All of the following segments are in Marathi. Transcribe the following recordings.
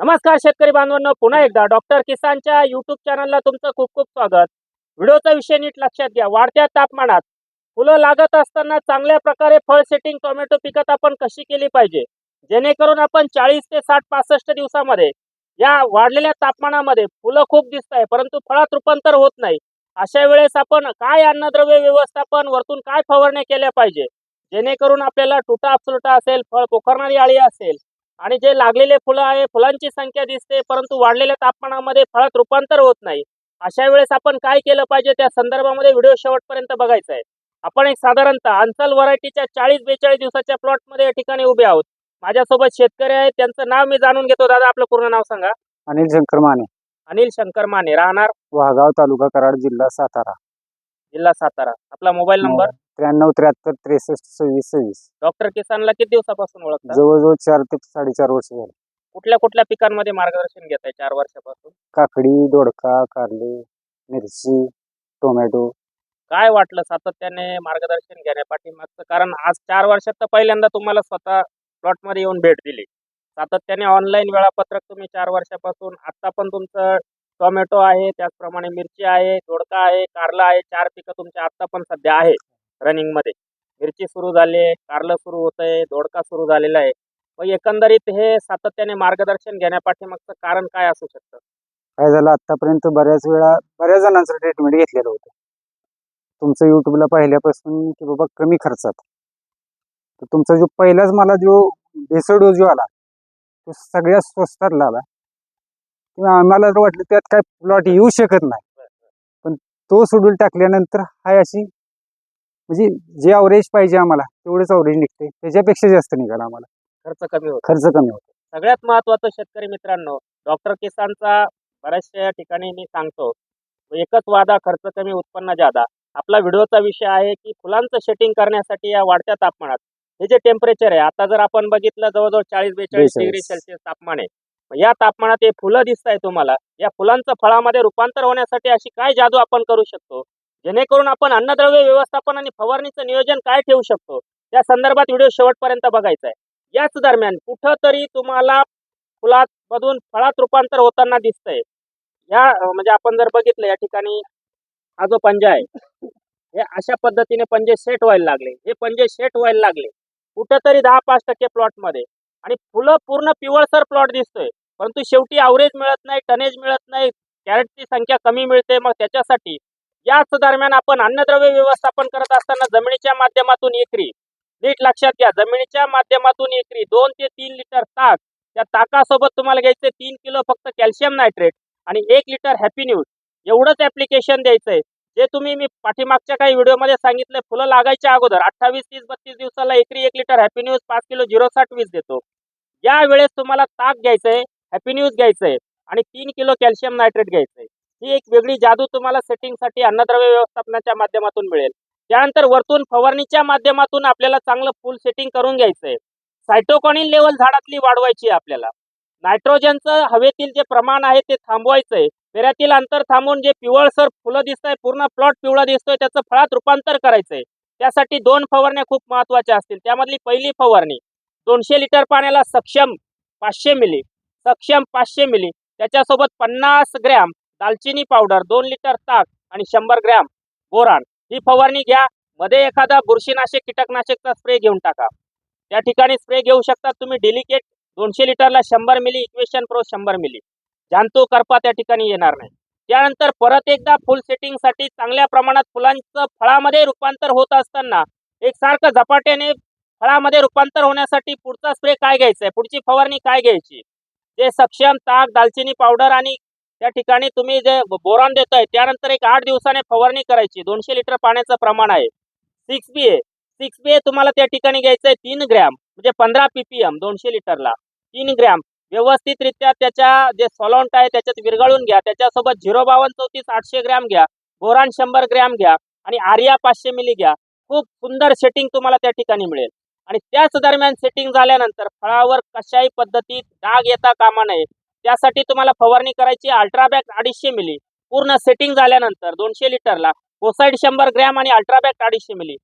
नमस्कार शेतकरी बांधवांना पुन्हा एकदा डॉक्टर किसानच्या युट्यूब चॅनलला तुमचं खूप खूप स्वागत. व्हिडिओचा विषय नीट लक्षात घ्या. वाढत्या तापमानात फुलं लागत असताना चांगल्या प्रकारे फळ सेटिंग टोमॅटो पिकत आपण कशी केली पाहिजे? जेणेकरून आपण चाळीस ते साठ पासष्ट दिवसामध्ये या वाढलेल्या तापमानामध्ये फुलं खूप दिसत आहे परंतु फळात रूपांतर होत नाही. अशा वेळेस आपण काय अन्नद्रव्य व्यवस्थापन वरतून काय फवारण्या केल्या पाहिजे? जेणेकरून आपल्याला टुटा आपसुटा असेल फळ पोखरणारी आळी असेल आणि जे लागलेले फुलं आहे फुलांची संख्या दिसते परंतु वाढलेल्या तापमानामध्ये फळात रूपांतर होत नाही. अशा वेळेस आपण काय केलं पाहिजे? त्या संदर्भामध्ये व्हिडिओ शेवटपर्यंत बघायचा आहे. आपण एक साधारणतः अंचल व्हरायटीच्या चाळीस बेचाळीस दिवसाच्या प्लॉटमध्ये या ठिकाणी उभे आहोत. माझ्यासोबत शेतकरी आहेत. त्यांचं नाव मी जाणून घेतो. दादा आपलं पूर्ण नाव सांगा. अनिल शंकर माने. अनिल शंकर माने. राहणार? वाघाव तालुका कराड जिल्हा सातारा. जिल्हा सातारा. आपला मोबाईल नंबर? त्र्याण्णव त्र्याहत्तर त्रेसष्ट सव्वीस सव्वीस. डॉक्टर किसानला किती दिवसापासून ओळखता? जवळजवळ चार ते साडेचार वर्ष झाले. कुठल्या कुठल्या पिकांमध्ये मार्गदर्शन घेत आहे चार वर्षापासून? काकडी दोडका कारले मिरची टोमॅटो. काय वाटलं सातत्याने मार्गदर्शन घेण्यापाठीमागचं कारण आज चार वर्षात तर पहिल्यांदा तुम्हाला स्वतः प्लॉटमध्ये येऊन भेट दिली. सातत्याने ऑनलाईन वेळापत्रक तुम्ही चार वर्षापासून आत्ता पण तुमचं टोमॅटो आहे त्याचप्रमाणे मिरची आहे दोडका आहे कारला आहे चार पिकं तुमच्या आत्ता पण सध्या आहे. रनिंगमध्ये मिरची सुरू झाली आहे कारलं सुरू होत आहे दोडका सुरू झालेला आहे. मग एकंदरीत हे सातत्याने मार्गदर्शन घेण्यापाठीमागचं कारण काय असू शकतं? काय झालं? आतापर्यंत बऱ्याच वेळा बऱ्याच जणांचं ट्रीटमेंट घेतलेलं होतं. तुमचं युट्यूबला पाहिल्यापासून की बाबा कमी खर्चात. तर तुमचा जो पहिलाच मला जो बेसळ डोस जो आला तो सगळ्यात स्वस्तात आला किंवा आम्हाला वाटलं त्यात काय प्लॉट येऊ शकत नाही. पण तो शेड्यूल टाकल्यानंतर हाय अशी म्हणजे जे अवरेज पाहिजे आम्हाला तेवढंच अवरेज निघते त्याच्यापेक्षा जास्त निघाला आम्हाला. खर्च कमी होतो. खर्च कमी होतो. सगळ्यात महत्वाचं शेतकरी मित्रांनो डॉक्टर किसानचा बऱ्याचशा ठिकाणी मी सांगतो. एकच वादा खर्च कमी उत्पन्न जादा. आपला व्हिडिओचा विषय आहे की फुलांचं शेटिंग करण्यासाठी या वाढत्या तापमानात हे जे टेम्परेचर आहे आता जर आपण बघितलं जवळजवळ चाळीस बेचाळीस 42. डिग्री सेल्सिअस तापमान आहे. या तापमानात हे फुलं दिसत आहे तुम्हाला. या फुलांचं फळामध्ये रूपांतर होण्यासाठी अशी काय जादू आपण करू शकतो? जेणेकरून आपण अन्नद्रव्य व्यवस्थापन आणि फवारणीचं नियोजन काय ठेवू शकतो? या संदर्भात व्हिडिओ शेवटपर्यंत बघायचा आहे. याच दरम्यान कुठंतरी तुम्हाला फुलात मधून फळात रूपांतर होताना दिसतंय. या म्हणजे आपण जर बघितलं या ठिकाणी हा जो पंजा आहे हे अशा पद्धतीने पंजे सेट व्हायला लागले. हे पंजे सेट व्हायला लागले. कुठंतरी दहा पाच टक्के प्लॉटमध्ये आणि फुलं पूर्ण पिवळसर प्लॉट दिसतोय. परंतु शेवटी अवरेज मिळत नाही टनेज मिळत नाही कॅरेटची संख्या कमी मिळते. मग त्याच्यासाठी याच दरम्यान आपण अन्नद्रव्य व्यवस्थापन करत असताना जमिनीच्या माध्यमातून एकरी. नीट लक्षात घ्या जमिनीच्या माध्यमातून एकरी दोन ते तीन लिटर ताक त्या ताकासोबत तुम्हाला घ्यायचं तीन किलो फक्त कॅल्शियम नायट्रेट आणि एक लिटर हॅपी न्यूज. एवढंच ऍप्लिकेशन द्यायचंय. जे तुम्ही मी पाठीमागच्या काही व्हिडिओमध्ये सांगितलं फुलं लागायच्या अगोदर अठ्ठावीस तीस बत्तीस दिवसाला एकरी एक लिटर हॅपी न्यूज पाच किलो झिरो साठ वीस देतो. या वेळेस तुम्हाला ताक घ्यायचंय हॅपी न्यूज घ्यायचंय आणि तीन किलो कॅल्शियम नायट्रेट घ्यायचंय. ही एक वेगळी जादू तुम्हाला सेटिंगसाठी अन्नद्रव्य व्यवस्थापनाच्या माध्यमातून मिळेल. त्यानंतर वरतून फवारणीच्या माध्यमातून आपल्याला चांगलं फुल सेटिंग करून घ्यायचंय. सायटोकॉनिन लेवल झाडातली वाढवायची आपल्याला. नायट्रोजनचं हवेतील जे प्रमाण आहे ते थांबवायचंय. पेऱ्यातील अंतर थांबवून जे पिवळसर फुलं दिसत आहे पूर्ण प्लॉट पिवळा दिसतोय त्याचं फळात रूपांतर करायचंय. त्यासाठी दोन फवारण्या खूप महत्त्वाच्या असतील. त्यामधली पहिली फवारणी दोनशे लिटर पाण्याला सक्षम पाचशे मिली सक्षम पाचशे मिली त्याच्यासोबत पन्नास ग्रॅम दालचिनी पावडर दोन लिटर ताक आणि शंभर ग्रॅम बोरान. ही फवारणी घ्या. मध्ये एखादा बुरशीनाशक कीटकनाशकचा स्प्रे घेऊन टाका. त्या ठिकाणी स्प्रे घेऊ शकता तुम्ही डेलिकेट दोनशे लिटरला शंभर मिली इक्वेशन प्रो शंभर मिली जांतू करपा त्या ठिकाणी येणार नाही. त्यानंतर परत एकदा फुल सेटिंगसाठी चांगल्या प्रमाणात फुलांचं फळामध्ये रूपांतर होत असताना एक सारखं झपाट्याने फळामध्ये रूपांतर होण्यासाठी पुढचा स्प्रे काय घ्यायचा आहे? पुढची फवारणी काय घ्यायची? ते सक्षम ताक दालचिनी पावडर आणि त्या ठिकाणी तुम्ही जे बोरान देताय त्यानंतर एक आठ दिवसाने फवारणी करायची. दोनशे लिटर पाण्याचं प्रमाण आहे. सिक्स बी ए सिक्स बी ए तुम्हाला त्या ठिकाणी घ्यायचं आहे तीन ग्रॅम म्हणजे पंधरा पीपीएम दोनशे लिटरला. तीन ग्रॅम. व्यवस्थितरित्या त्याच्या जे सॉलॉन्ट आहे त्याच्यात विरघळून घ्या. त्याच्यासोबत झिरो बावन्न चौतीस आठशे ग्रॅम घ्या. बोरान शंभर ग्रॅम घ्या. आणि आर्या पाचशे मिली घ्या. खूप सुंदर सेटिंग तुम्हाला त्या ठिकाणी मिळेल. आणि त्याच दरम्यान सेटिंग झाल्यानंतर फळावर कशाही पद्धतीत डाग येता कामा नये. त्यासाठी तुम्हाला फवारणी करायची अल्ट्राबॅक अडीचशे मिली. पूर्ण सेटिंग झाल्यानंतर दोनशे लिटरला कोसाईड शंभर ग्रॅम आणि अल्ट्राबॅक अडीचशे मिली.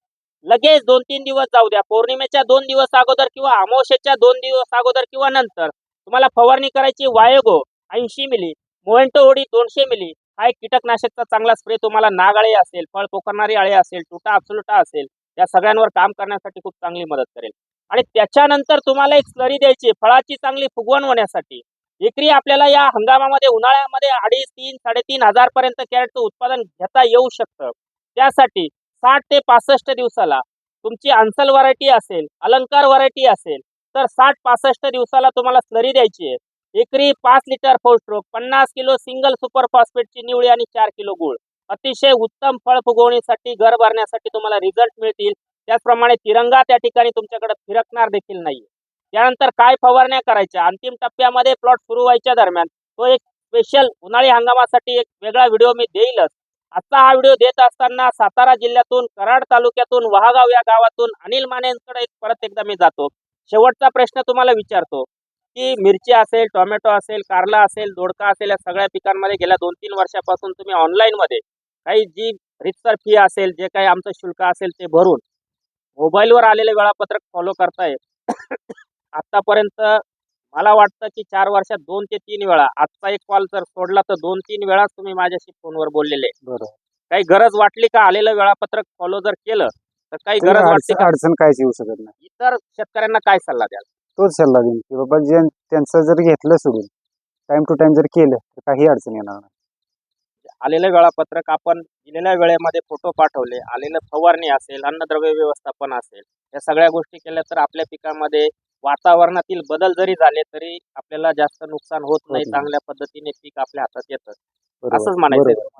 लगेच दोन तीन दिवस जाऊ द्या. पौर्णिमेच्या दोन दिवस अगोदर किंवा अमावस्येच्या दोन दिवस अगोदर किंवा नंतर तुम्हाला फवारणी करायची वायगो ऐंशी मिली मोहेंटो ओडी दोनशे मिली. हा एक कीटकनाशकचा चांगला स्प्रे तुम्हाला नागाळे असेल फळ पोखरणारी आळे असेल टुटा अब्सोलुटा असेल या सगळ्यांवर काम करण्यासाठी खूप चांगली मदत करेल. आणि त्याच्यानंतर तुम्हाला एक स्लरी द्यायची फळाची चांगली फुगवण होण्यासाठी एकरी आपल्याला या हंगामामध्ये उन्हाळ्यामध्ये अडीच तीन साडेतीन हजार पर्यंत कॅरेटचं उत्पादन घेता येऊ शकतं. त्यासाठी साठ ते पासष्ट दिवसाला तुमची अंसल व्हरायटी असेल अलंकार व्हरायटी असेल तर साठ पासष्ट दिवसाला तुम्हाला स्लरी द्यायची आहे. एकरी पाच लिटर फोर स्ट्रोक पन्नास किलो सिंगल सुपर फॉस्फेटची निवडी आणि चार किलो गुळ. अतिशय उत्तम फळ फुगवणीसाठी घर भरण्यासाठी तुम्हाला रिझल्ट मिळतील. त्याचप्रमाणे तिरंगा त्या ठिकाणी तुमच्याकडे फिरकणार देखील नाही त्यानंतर काय फवारण्या करायच्या? अंतिम टप्प्यामध्ये प्लॉट सुरू व्हायच्या दरम्यान तो एक स्पेशल उन्हाळी हंगामासाठी एक वेगळा व्हिडिओ मी देईलच. आजचा हा व्हिडिओ देत असताना सातारा जिल्ह्यातून कराड तालुक्यातून वहागाव या गावातून अनिल मानेंकडे एक परत एकदा मी जातो. शेवटचा प्रश्न तुम्हाला विचारतो की मिरची असेल टोमॅटो असेल कारला असेल दोडका असेल या सगळ्या पिकांमध्ये गेल्या दोन तीन वर्षापासून तुम्ही ऑनलाईनमध्ये काही जी रितसर फी असेल जे काही आमचं शुल्क असेल ते भरून मोबाईलवर आलेले वेळापत्रक फॉलो करताय. आतापर्यंत मला वाटतं की चार वर्षात दोन ते तीन वेळा आजचा एक कॉल जर सोडला तर दोन तीन वेळाच तुम्ही माझ्याशी फोनवर बोललेले. बरोबर काही गरज वाटली का आलेलं वेळापत्रक फॉलो जर केलं तर काही गरज वाटते अडचण का? अडचण काहीच येऊ शकत नाही. इतर शेतकऱ्यांना काय सल्ला द्याल? तोच सल्ला देईन की बाबा जे त्यांचं जर घेतलं सोडून टाइम टू टाइम जर केलं तर काही अडचण येणार नाही. आलेलं वेळापत्रक आपण दिलेल्या वेळेमध्ये फोटो पाठवले आलेलं फवारणी असेल अन्नद्रव्य व्यवस्थापन असेल या सगळ्या गोष्टी केल्या तर आपल्या पिकामध्ये वातावरणातील बदल जरी झाले तरी आपल्याला जास्त नुकसान होत नाही. चांगल्या पद्धतीने पीक आपल्या हातात येतं. असंच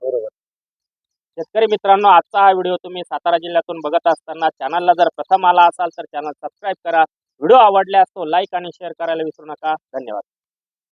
बरोबर शेतकरी मित्रांनो आजचा हा व्हिडिओ तुम्ही सातारा जिल्ह्यातून बघत असताना चॅनलला जर प्रथम आला असाल तर चॅनल सबस्क्राईब करा. व्हिडिओ आवडल्यास तो लाईक आणि शेअर करायला विसरू नका. धन्यवाद.